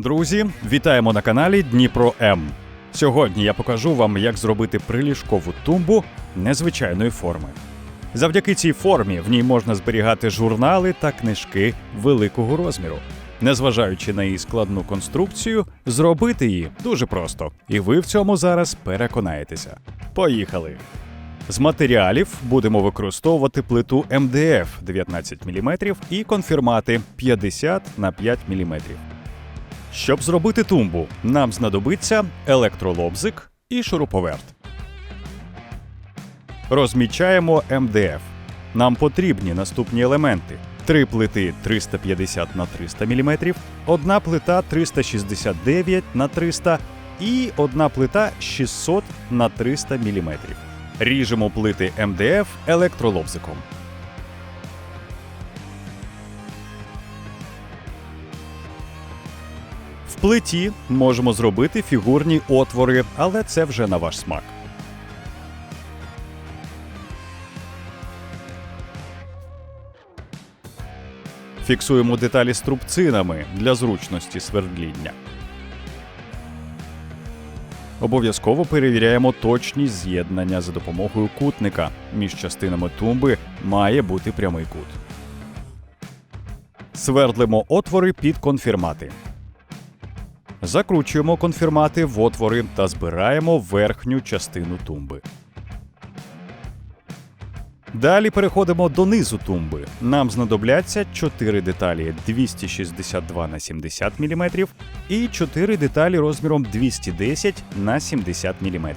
Друзі, вітаємо на каналі Дніпро М. Сьогодні я покажу вам, як зробити приліжкову тумбу незвичайної форми. Завдяки цій формі в ній можна зберігати журнали та книжки великого розміру. Незважаючи на її складну конструкцію, зробити її дуже просто, і ви в цьому зараз переконаєтеся. Поїхали! З матеріалів будемо використовувати плиту МДФ 19 мм і конфірмати 50 на 5 мм. Щоб зробити тумбу, нам знадобиться електролобзик і шуруповерт. Розмічаємо МДФ. Нам потрібні наступні елементи: три плити 350 на 300 мм, одна плита 369 на 300 і одна плита 600 на 300 мм. Ріжемо плити МДФ електролобзиком. Плиті можемо зробити фігурні отвори, але це вже на ваш смак. Фіксуємо деталі струбцинами для зручності свердління. Обов'язково перевіряємо точність з'єднання за допомогою кутника. Між частинами тумби має бути прямий кут. Свердлимо отвори під конфірмати. Закручуємо конфірмати в отвори та збираємо верхню частину тумби. Далі переходимо до низу тумби. Нам знадобляться 4 деталі 262 на 70 мм і 4 деталі розміром 210 на 70 мм.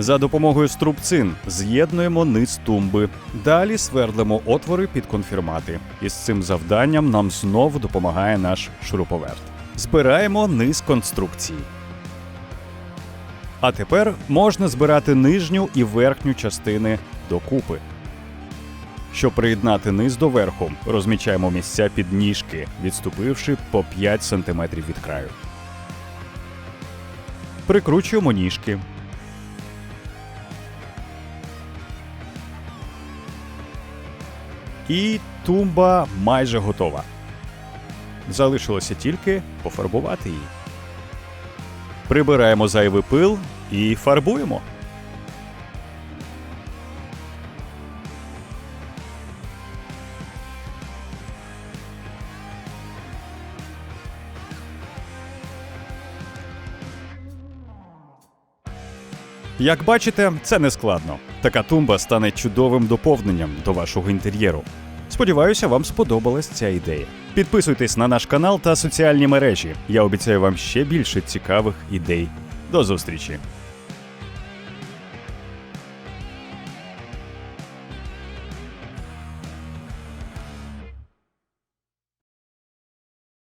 За допомогою струбцин з'єднуємо низ тумби. Далі свердлимо отвори під конфірмати. З цим завданням нам знову допомагає наш шуруповерт. Збираємо низ конструкції. А тепер можна збирати нижню і верхню частини докупи. Щоб приєднати низ до верху, розмічаємо місця під ніжки, відступивши по 5 см від краю. Прикручуємо ніжки. І тумба майже готова. Залишилося тільки пофарбувати її. Прибираємо зайвий пил і фарбуємо. Як бачите, це не складно. Така тумба стане чудовим доповненням до вашого інтер'єру. Сподіваюся, вам сподобалась ця ідея. Підписуйтесь на наш канал та соціальні мережі. Я обіцяю вам ще більше цікавих ідей. До зустрічі!